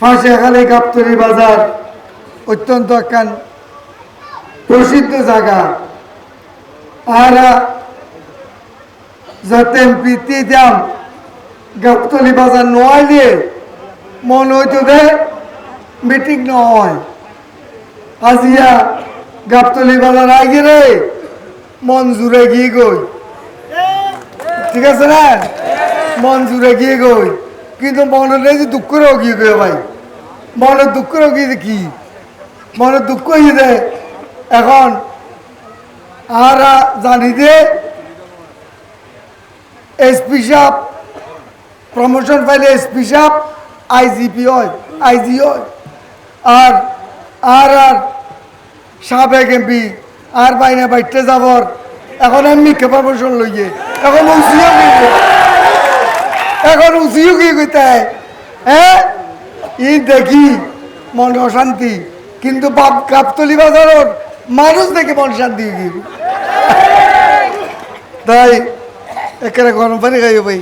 ফাঁসিয়াখালী গাবতলি বাজার, অত্যন্ত একখান প্রসিদ্ধ জায়গা। আর যাতে প্রীতি দাম, গাবতলি বাজার নোয়াইলে মন হইতো দে মিটিং নয় আজিয়া গাবতলি বাজার আগে রে মন জুড়ে গিয়ে গই। ঠিক আছে না? মন জুড়ে গিয়ে গই। কিন্তু মনে নেই যে দুঃখ গিয়ে গিয়ে ভাই মনে দুঃখ গিয়ে কি? মনে দুঃখ দে এখন আর জানি দে এসপি সাহ প্রমোশন পাইলে এসপি সাহ আইজিপি হয় আইজি হয়। আর আর আর সাবেক এমপি আর বাইনা বাইতে যাবর। এখন আমি এমনি প্রমোশন লইয়ে, এখন কি এখন উঁচু কি কইতায় হ্যাঁ ই দেখি মন অশান্তি। কিন্তু বাপ কাপতলি বাজার মানুষ দেখে মন শান্তি গিয়ে তাই, একেবারে গরম পানি খাইব ভাই।